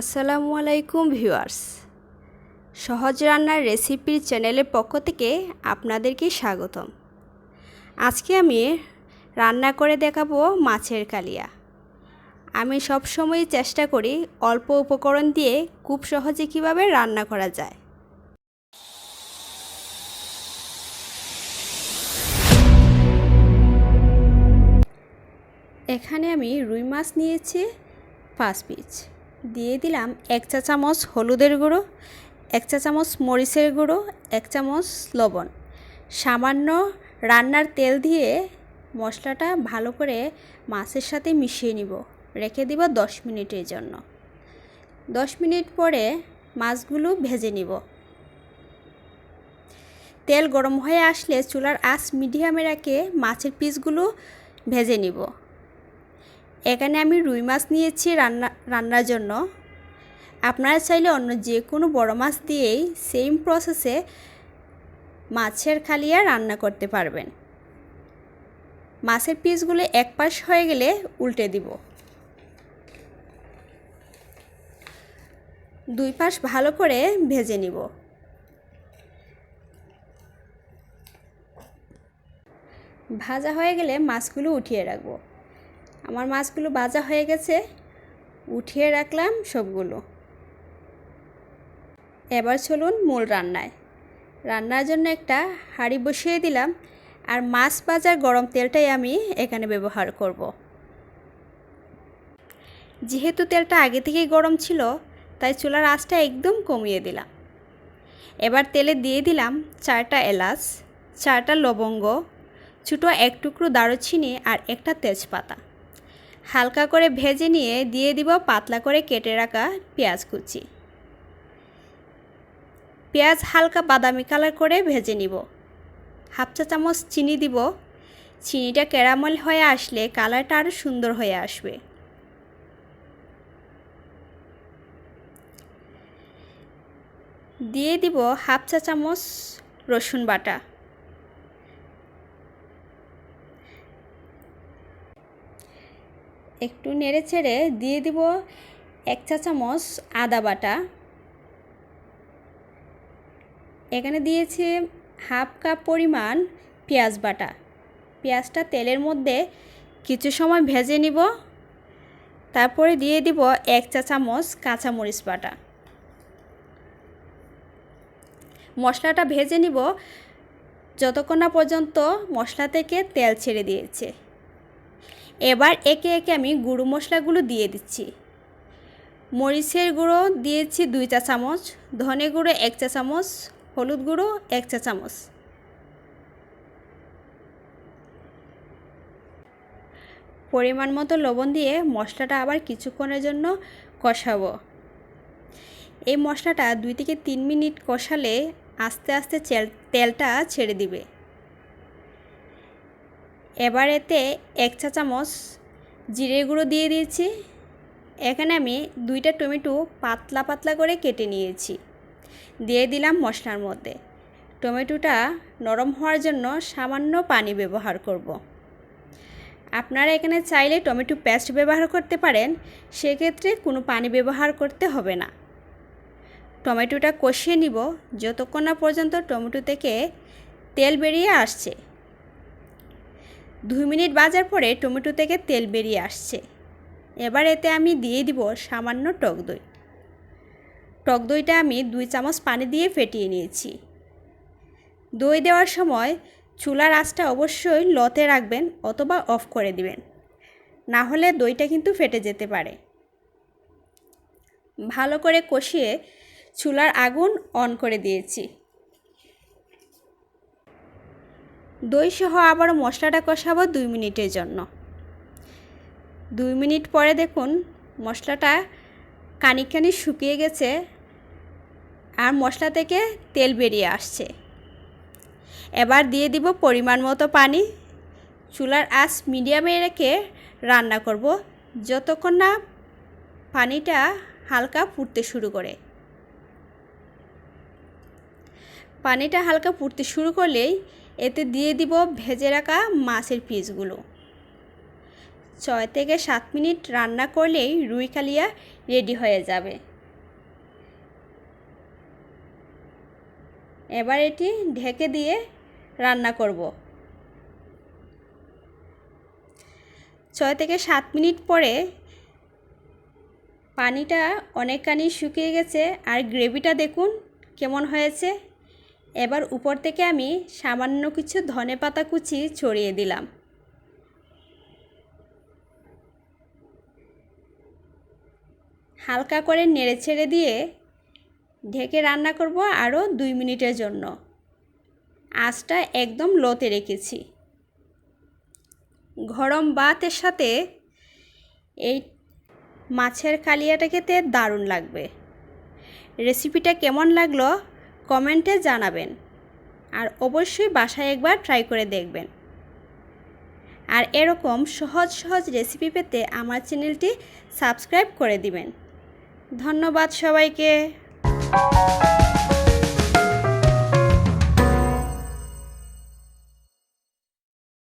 আসসালামু আলাইকুম ভিউয়ার্স। সহজ রান্নার রেসিপির চ্যানেলের পক্ষ থেকে আপনাদেরকে স্বাগতম। আজকে আমি রান্না করে দেখাবো মাছের কালিয়া। আমি সব সময় চেষ্টা করি অল্প উপকরণ দিয়ে খুব সহজে কীভাবে রান্না করা যায়। এখানে আমি রুই মাছ নিয়েছি, পাঁচ পিস দিয়ে দিলাম এক চা চামচ হলুদের গুঁড়ো, এক চা চামচ মরিচের গুঁড়ো, এক চামচ লবণ। সামান্য রান্নার তেল দিয়ে মশলাটা ভালো করে মাছের সাথে মিশিয়ে নিব। রেখে দিব দশ মিনিটের জন্য। দশ মিনিট পরে মাছগুলো ভেজে নিব। তেল গরম হয়ে আসলে চুলার আঁচ মিডিয়ামে রেখে মাছের পিসগুলো ভেজে নিব। এখানে আমি রুই মাছ নিয়েছি রান্না, রান্নার জন্য। আপনারা চাইলে অন্য যে কোনো বড় মাছ দিয়েই সেম প্রসেসে মাছের খালিয়া রান্না করতে পারবেন। মাছের পিসগুলো এক পাশ হয়ে গেলে উল্টে দিব। দুই পাশ ভালো করে ভেজে নিব। ভাজা হয়ে গেলে মাছগুলো উঠিয়ে রাখব। আমার মাছগুলো বাজা হয়ে গেছে, উঠিয়ে রাখলাম সবগুলো। এবার চলুন মূল রান্নায়। রান্নার জন্য একটা হাঁড়ি বসিয়ে দিলাম আর মাছ বাজার গরম তেলটাই আমি এখানে ব্যবহার করব। যেহেতু তেলটা আগে থেকেই গরম ছিল, তাই চুলার আঁচটা একদম কমিয়ে দিলাম। এবার তেলে দিয়ে দিলাম চারটা এলাচ, চারটা লবঙ্গ, ছোটো এক টুকরো দারুচিনি আর একটা তেজপাতা। হালকা করে ভেজে নিয়ে দিয়ে দিব পাতলা করে কেটে রাখা পেঁয়াজ কুচি। পেঁয়াজ হালকা বাদামি কালার করে ভেজে নিব। হাফ চা চামচ চিনি দিব। চিনিটা ক্যারামেল হয়ে আসলে কালারটা আরও সুন্দর হয়ে আসবে। দিয়ে দিব হাফ চা চামচ রসুন বাটা। একটু নেড়ে ছেড়ে দিয়ে দিব এক চা চামচ আদা বাটা। এখানে দিয়েছি হাফ কাপ পরিমাণ পেঁয়াজ বাটা। পেঁয়াজটা তেলের মধ্যে কিছু সময় ভেজে নিব। তারপরে দিয়ে দিব এক চা চামচ কাঁচামরিচ বাটা। মশলাটা ভেজে নিব। যতক্ষণ না পর্যন্ত মশলা থেকে তেল ছেড়ে দিয়েছে। এবার একে একে আমি গুঁড়ো মশলাগুলো দিয়ে দিচ্ছি। মরিচের গুঁড়ো দিয়েছি দুই চা চামচ, ধনে গুঁড়ো এক চা চামচ, হলুদ গুঁড়ো এক চা চামচ। পরিমাণ মতো লবণ দিয়ে মশলাটা আবার কিছুক্ষণের জন্য কষাবো। এই মশলাটা দুই থেকে তিন মিনিট কষালে আস্তে আস্তে তেলটা ছেড়ে দিবে। এবার এতে এক চা চামচ জিরে গুঁড়ো দিয়ে দিয়েছি। এখানে আমি দুইটা টমেটো পাতলা পাতলা করে কেটে নিয়েছি। দিয়ে দিলাম মশলার মধ্যে। টমেটোটা নরম হওয়ার জন্য সামান্য পানি ব্যবহার করব। আপনারা এখানে চাইলে টমেটো পেস্ট ব্যবহার করতে পারেন। সেক্ষেত্রে কোনো পানি ব্যবহার করতে হবে না। টমেটোটা কষিয়ে নিব। যতক্ষণ না পর্যন্ত টমেটো থেকে তেল বেরিয়ে আসছে দুই মিনিট বাজার পরে টমেটো থেকে তেল বেরিয়ে আসছে। এবার এতে আমি দিয়ে দিব সামান্য টক দই। টক দইটা আমি দুই চামচ পানি দিয়ে ফেটিয়ে নিয়েছি। দই দেওয়ার সময় চুলার আঁচটা অবশ্যই লতে রাখবেন অথবা অফ করে দিবেন। না হলে দইটা কিন্তু ফেটে যেতে পারে। ভালো করে কষিয়ে চুলার আগুন অন করে দিয়েছি। দই সহ আবার মশলাটা কষাবো দুই মিনিটের জন্য। দুই মিনিট পরে দেখুন মশলাটা কানিকানি শুকিয়ে গেছে আর মশলা থেকে তেল বেরিয়ে আসছে। এবার দিয়ে দিব পরিমাণ মতো পানি। চুলার আঁচ মিডিয়ামে রেখে রান্না করব, যতক্ষণ না পানিটা হালকা ফুটতে শুরু করে। পানিটা হালকা ফুটতে শুরু করলেই এতে দিয়ে দিব ভেজে রাখা মাছের পিসগুলো। ছয় থেকে সাত মিনিট রান্না করলেই রুই কালিয়া রেডি হয়ে যাবে। এবার এটি ঢেকে দিয়ে রান্না করব। ছয় থেকে সাত মিনিট পরে পানিটা অনেকখানি শুকিয়ে গেছে আর গ্রেভিটা দেখুন কেমন হয়েছে। এবার উপর থেকে আমি সামান্য কিছু ধনে পাতা কুচি ছড়িয়ে দিলাম। হালকা করে নেড়ে ছেড়ে দিয়ে ঢেকে রান্না করব আরও দুই মিনিটের জন্য। আঁচটা একদম লোতে রেখেছি। গরম ভাতের সাথে এই মাছের কালিয়াটা খেতে দারুণ লাগবে। রেসিপিটা কেমন লাগল কমেন্টে জানাবেন। আর অবশ্যই বাসায় একবার ট্রাই করে দেখবেন। আর এরকম সহজ সহজ রেসিপি পেতে আমার চ্যানেলটি সাবস্ক্রাইব করে দিবেন। ধন্যবাদ সবাইকে।